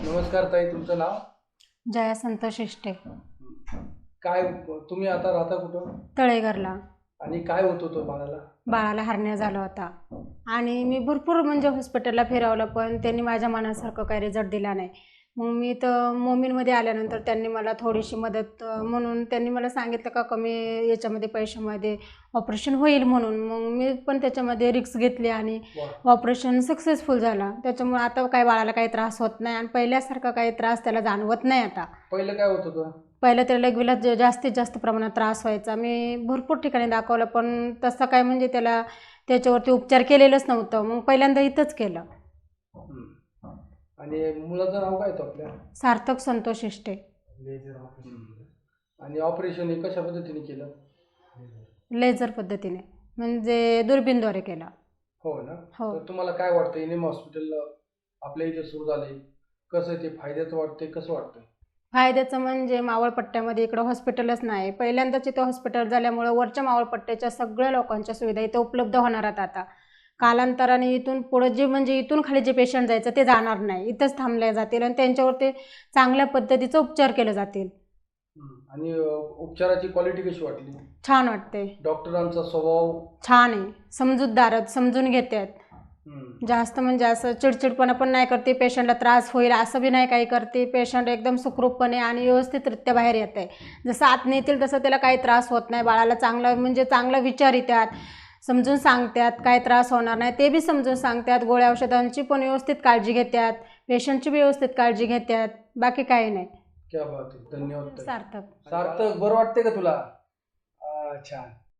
नमस्कार ताई तुमचं नाव? जया संतोष इष्टे काय तुम्ही आता राहता कुठं? तळेघरला. आणि काय होत होतं बाळाला? बाळाला हरण्या झाला होता. आणि मी भरपूर म्हणजे हॉस्पिटलला फिरवलं पण त्यांनी माझ्या मनासारखं काही रिझल्ट दिला नाही. मग मी तर मोमीनमध्ये आल्यानंतर त्यांनी मला थोडीशी मदत म्हणून त्यांनी मला सांगितलं का कमी याच्यामध्ये पैशामध्ये ऑपरेशन होईल म्हणून. मग मी पण त्याच्यामध्ये रिक्स घेतली आणि. ऑपरेशन सक्सेसफुल झाला. त्याच्यामुळे आता काही बाळाला काही त्रास होत नाही आणि पहिल्यासारखा काही त्रास त्याला जाणवत नाही आता. पहिलं काय होत होतं? पहिलं त्याला लगविला ज- जास्तीत जास्त प्रमाणात त्रास व्हायचा. मी भरपूर ठिकाणी दाखवलं पण तसं काय म्हणजे त्याला त्याच्यावरती उपचार केलेलंच नव्हतं. मग पहिल्यांदा इथंच केलं. आणि मुलाचं नाव काय होतं आपल्या? सार्थक संतोष इष्टे. आणि ऑपरेशन हे कशा पद्धतीने केलं? लेझर पद्धतीने म्हणजे दुर्बीनद्वारे केला. हो ना? हो. तर तुम्हाला काय वाटतं एनिम हॉस्पिटल आपल्या इथे सुरू झालंय कसं ते फायद्याचं वाटतंय कसं वाटतंय? फायद्याचं म्हणजे मावळपट्ट्यामध्ये इकडं हॉस्पिटलच नाही. पहिल्यांदाच इथं हॉस्पिटल झाल्यामुळं वरच्या मावळपट्ट्याच्या सगळ्या लोकांच्या सुविधा इथं उपलब्ध होणार आहेत आता. कालांतराने इथून पुढं जे म्हणजे इथून खाली जे पेशंट जायचं ते जाणार नाही. इथंच थांबले जातील आणि त्यांच्यावरती चांगल्या पद्धतीचं उपचार केले जातील. आणि उपचाराची क्वालिटी कशी वाटली? छान वाटते. डॉक्टरांचा स्वभाव? छान आहे. समजूतदार आहेत समजून घेतात हम्म. जास्त म्हणजे असं चिडचिडपणा पण नाही करते पेशंटला त्रास होईल असं बी नाही काही करते. पेशंट एकदम सुखरूपपणे आणि व्यवस्थितरित्या बाहेर येत आहे. जसं आत नेतील तसं त्याला काही त्रास होत नाही. बाळाला चांगला म्हणजे चांगला विचार येतात. समजून सांगतात काय त्रास होणार नाही ते बी समजून सांगतात गोळ्या औषधांची पण व्यवस्थित काळजी घेतात पेशंटची व्यवस्थित काळजी घेतात बाकी काही नाही. क्या बात आहे धन्यवाद. ताई. सार्थक. सार्थक बरं वाटतंय का तुला? आ, छान.